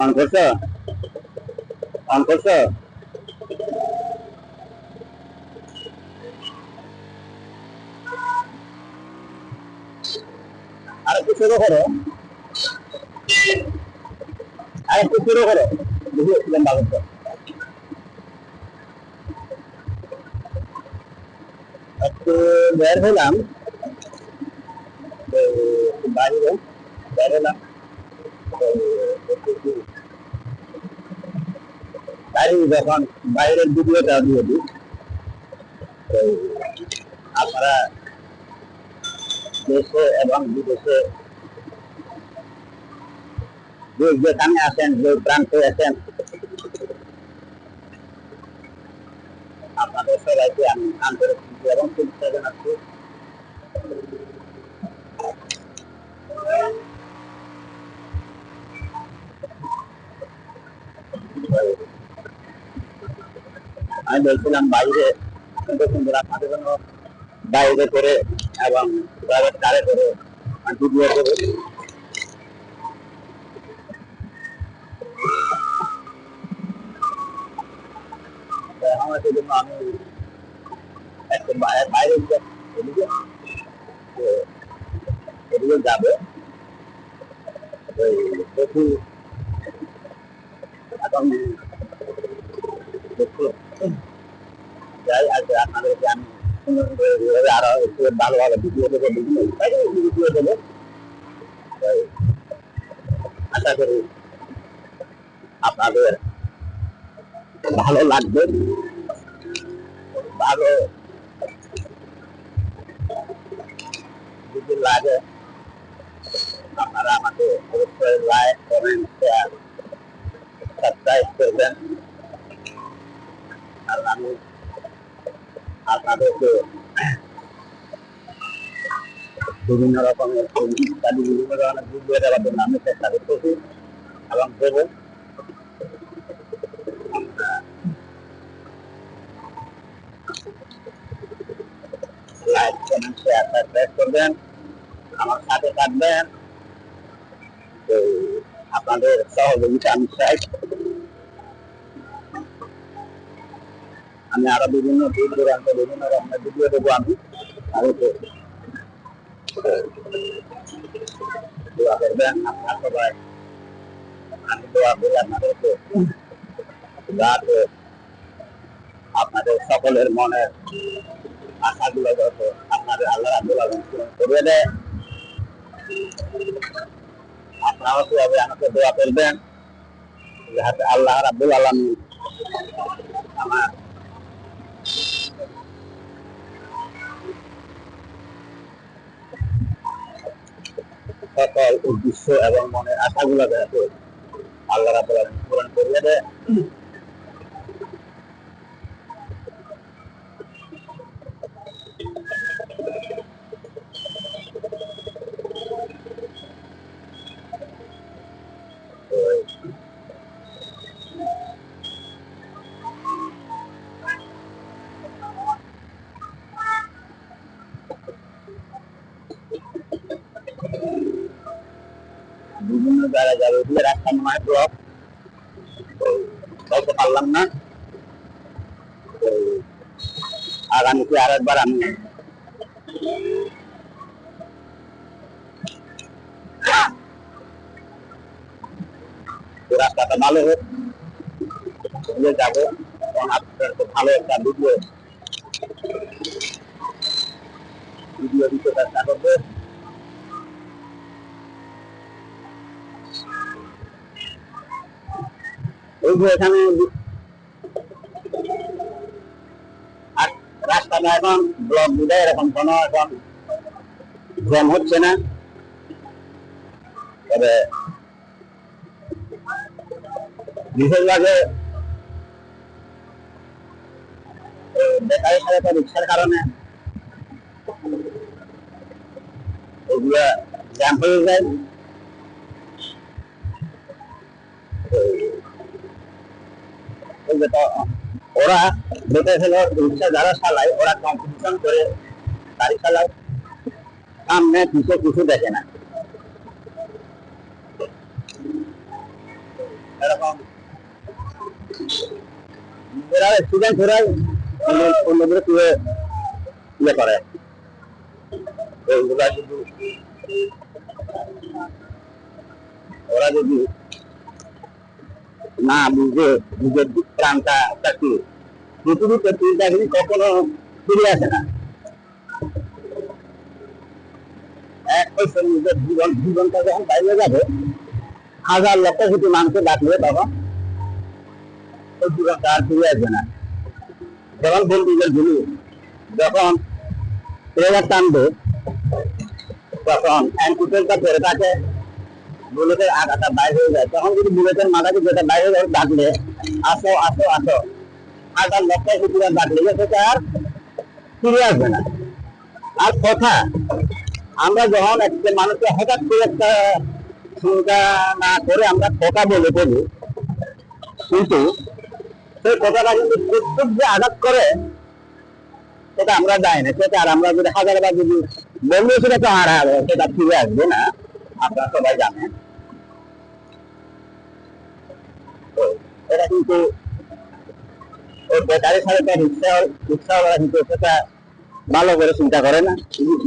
On করছ on করছ আর একটু শুরু করো। আর একটু শুরু করো। বুঝেছিলাম ভালো একটু বের হলাম। বাইরে। বের হলাম। যখন বাইরের ভিডিওটা দিয়ে দিই আপনারা দেশে এবং বিদেশে যেখানে আছেন, যে প্রান্তে আছেন, আপনাদের সবাইকে আমি আন্তরিক এবং জানাচ্ছি। আমি বলছিলাম বাইরে সুন্দর সুন্দর আপনাদের জন্য বাইরে করে এবং প্রাইভেট কারে করে। বাইরে যাবে। এখন দেখি। যাই আপনাদের ভালো লাগবে ভালো যদি লাগে আপনারা আমাকে অবশ্যই লাইক কমেন্ট শেয়ার সাবস্ক্রাইব করবেন আপনাদেরকে বিভিন্ন রকমের ইত্যাদি বিভিন্ন ধরনের ভিডিও দেওয়ার জন্য আমি চেষ্টা করতেছি এবং দেব লাইক কমেন্ট শেয়ার করবেন আমার সাথে থাকবেন আপনাদের সহযোগিতা আমি চাই আমি আরও বিভিন্ন দূর দূরান্ত বিভিন্ন রকমের ভিডিও দেবো আমি। আরও দোয়া করবেন আপনার সবাই। আমি দোয়া করি আপনাদেরকে। যাতে আপনাদের সকলের মনের আশাগুলো যত আপনাদের আল্লাহ আব্দুল আলম পূরণ করে দেয়, আপনারাও কীভাবে আমাকে দোয়া করবেন। যাতে আল্লাহ রাব্বুল আলমী আমার সকল উদ্দেশ্য এবং মনের আশাগুলো যাতে আল্লাহ রাবুল আলামিন পূরণ করিয়ে দেয় বিভিন্ন জায়গায় যাবে ওগুলো রাস্তা মনে হয় ব্লক বলতে পারলাম না তো আগামীতে আর একবার আমি তো রাস্তাটা ভালো হোক ওগুলো যাব এবং আপনাদের তো ভালো একটা ভিডিও ভিডিও দিতে চেষ্টা করব এই যে এখানে রাস্তাটা এখন, ব্লক দিলে এরকম কোনো এখন জ্যাম হচ্ছে না। তবে বিশেষভাবে বেকারি সাথে রিক্সার কারণে ওগুলা জ্যাম হয়ে যায়। যে তো ওরা বেঁচে ছিল রিক্সা যারা চালায়, ওরা কম্পিটিশন করে, গাড়ি চালায়। সামনে পিছে কিছু দেখে না। এরা স্টুডেন্ট ওরাই অন্যদের তুলে ইয়ে করে। ওরা যদি না বুঝে নিজের প্রাণটা চাকরি। পৃথিবীতে তিন চাকরি কখনো ফিরে আসে না। এক পয়সার নিজের জীবন, জীবনটা যখন বাইরে যাবে, হাজার লক্ষ কোটি মানুষকে ডাকবে তখন ওই জীবনটা আর ফিরে আসবে না। যখন বন্ধুদের যখন ট্রেলার টানবে, তখন অ্যান্টিপেলটা ধরে থাকে বুলেটের আগাটা বাইরে হয়ে যায়। তখন যদি বুলেটের মাথাকে যেটা বাইরে হয়ে ডাকলে, আসো আসো আসো। হাজার লক্ষ কোটি বার ডাকলে। সেটা আর ফিরে আসবে না। আর কথা, আমরা যখন একটা মানুষকে হঠাৎ করে একটা চিন্তা না করে আমরা কথা বলে বলি, কিন্তু সেই কথাটা কিন্তু প্রত্যেক যে আঘাত করে, সেটা আমরা যাই না। সেটা আর আমরা যদি হাজার বার যদি বললেও সেটা তো আর, সেটা ফিরে আসবে না। আপনারা সবাই জানেন। সাথে ভালো করে চিন্তা করে না।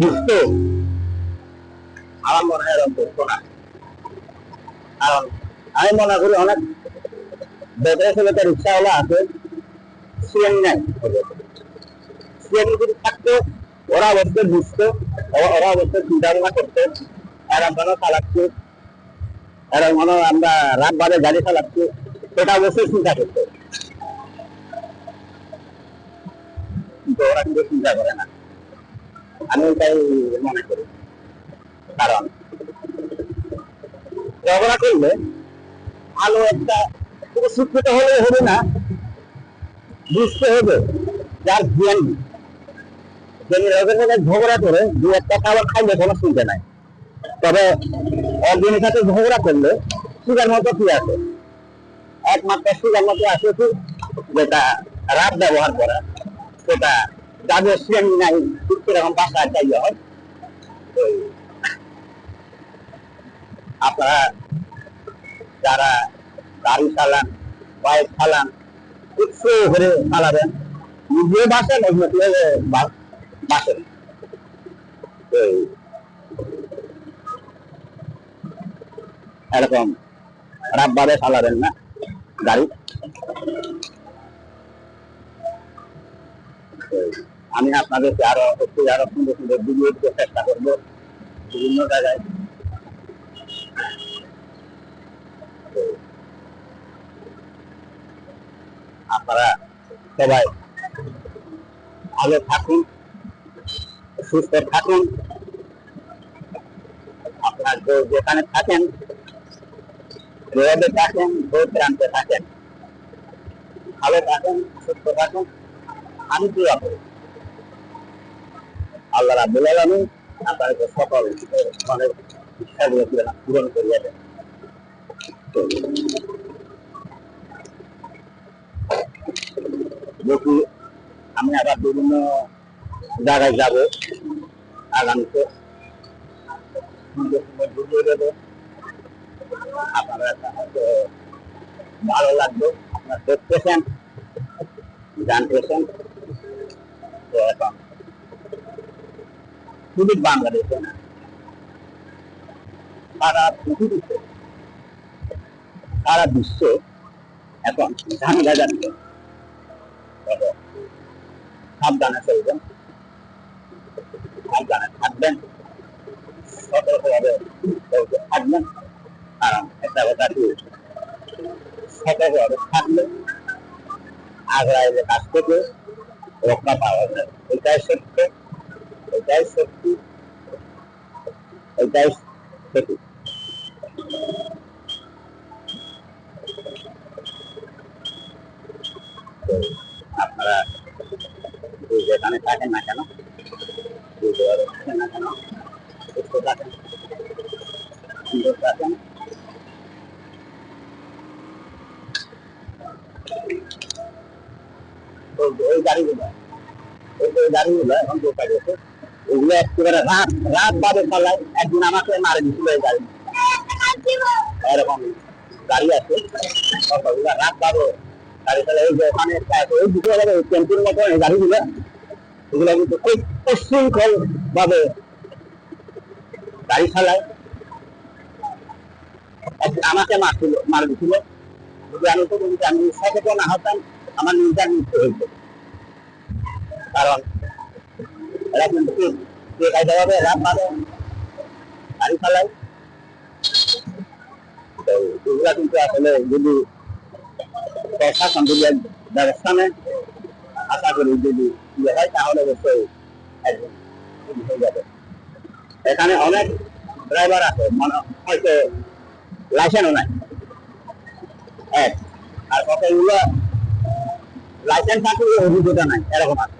বুঝতো আমার মনে হয় আমি মনে করি অনেক বেকারি ছেলেতে রিক্সাওয়ালা আছে সিএন নাই। সিএন যদি থাকতো, ওরা অবশ্যই বুঝতো, ওরা অবশ্যই চিন্তা ভাবনা করতো। এরকম মনে চালাচ্ছে এরকম মনে আমরা রাত বাদে গাড়ি চালাচ্ছি। সেটা অবশ্যই চিন্তা করতো কিন্তু ওরা কিন্তু চিন্তা করে না। আমি তাই মনে করি। কারণ ঝগড়া করলে ভালো একটা পুরো শিক্ষিত হলে হবে না। বুঝতে হবে যার জ্ঞান রোগের সাথে ঝগড়া করে দু একটা খাবার খাইলে কোনো শুনতে নাই। তবে অর্জনের সাথে ঝগড়া করলে, সুগার মতো কি আছে? একমাত্র সুগার মতো আছে কি? যেটা রাত ব্যবহার করা, সেটা যাদের শ্রেণি নাই ঠিক সেরকম বাসা চাইলে হয়। আপনারা যারা গাড়ি চালান বাইক চালান উৎস করে চালাবেন নিজে বাসেন অন্য কেউ বাসেন এরকম রাববারে চালাবেন না, গাড়ি। আমি আপনাদেরকে আরও একটু, আরও সুন্দর সুন্দর ভিডিও দিতে চেষ্টা করব বিভিন্ন জায়গায়। আপনারা সবাই ভালো থাকুন, সুস্থ থাকুন। আপনার যেখানে থাকেন রোদে থাকেন, রোদ প্রান্তে থাকেন। ভালো সুস্থ আমি আল্লাহ রাবুল আলমী আপনাদের সকল মনের ইচ্ছাগুলো পূরণ করিয়া দেন। আমি আবার বিভিন্ন জায়গায় যাব। আগামীতে। আপনারা ভালো লাগবে আপনারা দেখতেছেন জানতেছেন তো এখন শুধু বাংলাদেশে না? সারা পৃথিবীতে, সারা বিশ্বে এখন ঝামেলা যাচ্ছে সাবধানে চলবেন, সাবধানে থাকবেন সতর্কভাবে থাকবেন। কারণ একটা কথা কি সতর্কভাবে কাছ থেকে রক্ষা পাওয়া যায়। এটাই সত্য সত্যি, এটাই সত্যি। আপনারা যেখানে থাকেন না কেন যে যেভাবে থাকেন না কেন সুস্থ থাকেন সুন্দর থাকেন ওই ওই গাড়িগুলো ওই যে গাড়িগুলো এখন দোকান গেছে ওগুলো একেবারে রাত রাত বাদে চালায় একদিন আমাকে মারে দিছিল এই গাড়ি এরকম গাড়ি আছে রাত পাবো গাড়ি চালায় এই যে ওখানে ওই দুটো টেম্পুর মতো এই গাড়িগুলো এগুলো কিন্তু খুব উশৃঙ্খল ভাবে গাড়ি চালায়। আমাকে মারছিল, মার দিছিল। যদি আমি তো বলি আমি সচেতন না হতাম আমার নিজের মৃত্যু হইতো কারণ এরা কিন্তু পাবে গাড়ি এগুলা কিন্তু আসলে যদি প্রশাসন যদি ব্যবস্থা নেয় আশা করি যদি ইয়ে হয় তাহলে অবশ্যই হয়ে যাবে এখানে অনেক ড্রাইভার আছে, মনে হয়তো লাইসেন্সও নাই। এক, আর কতগুলো লাইসেন্স আছে অভিজ্ঞতা নাই, এরকম আছে।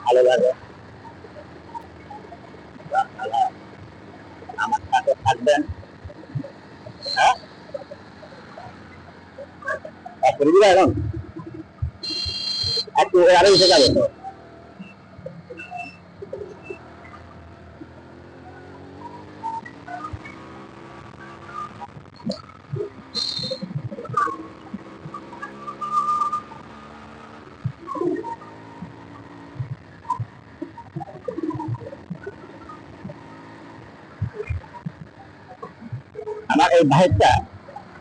ভালো লাগে। আমার সাথে থাকবেন হ্যাঁ? করে দিবা এখন? একটু আরও উঠে যাবে এই ভাইটা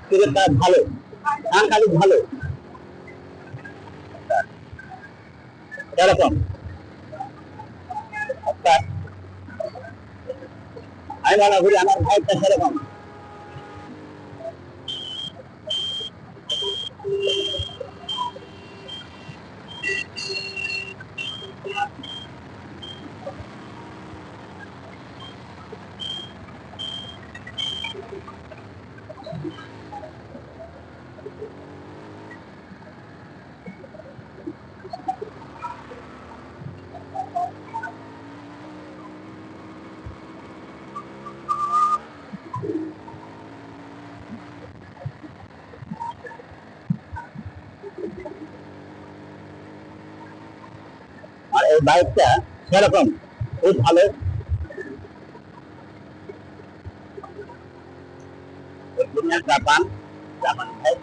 ক্রিকেটটা ভালো গান খালি ভালো। এরকম আমি মনে করি আমার ভাইটা সেরকম আর এই বাইকটা সেরকম, খুব ভালো। জাপান জাপান বাইক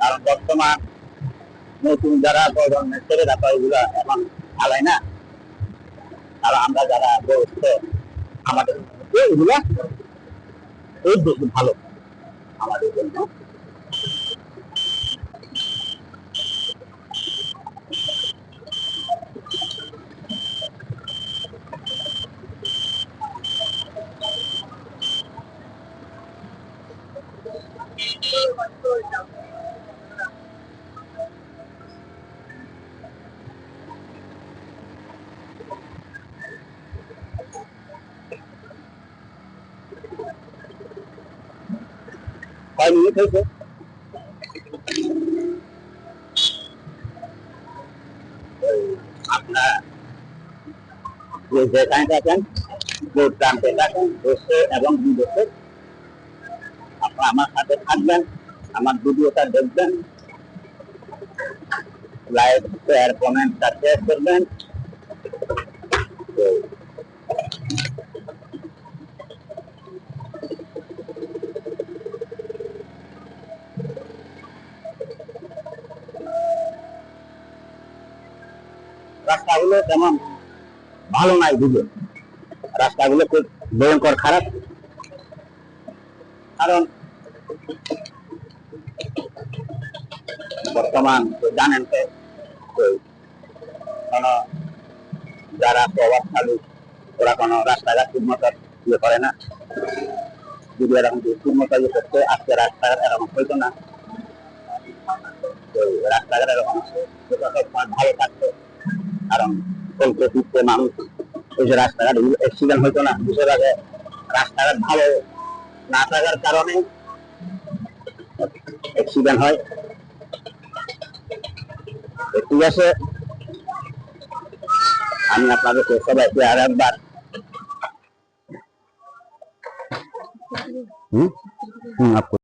কারণ বর্তমান নতুন যারা প্রজন্মের ছেলেরা তো এখন চালায় না। আর আমরা যারা বয়স্ক, আমাদের এগুলা ভালো। আমাদের জন্য আপনার থাকেন, যে প্রান্তে থাকেন দেশে এবং আপনারা আমার সাথে থাকবেন, আমার ভিডিওটা দেখবেন লাইক শেয়ার কমেন্টটা শেয়ার করবেন। রাস্তাগুলো তেমন ভালো নাই বুঝে রাস্তাগুলো খুব ভয়ঙ্কর, খারাপ। কারণ বর্তমান জানেন তো কোনো যারা প্রভাবশালী, ওরা কোনো রাস্তাঘাট ঠিক মতো ইয়ে করে না। যদি এরকম ঠিক মতো ইয়ে করতে, আজকে রাস্তাঘাট এরকম হইতো না। তো রাস্তাঘাট এরকম সবসময় ভালো থাকতো। কারণ মানুষ ওই যে রাস্তাঘাট অ্যাক্সিডেন্ট হইতো না আগে রাস্তাঘাট ভালো না থাকার কারণে অ্যাক্সিডেন্ট হয়। ঠিক আছে, আমি আপনাদেরকে সবাইকে আর একবার হুম? হুম আপু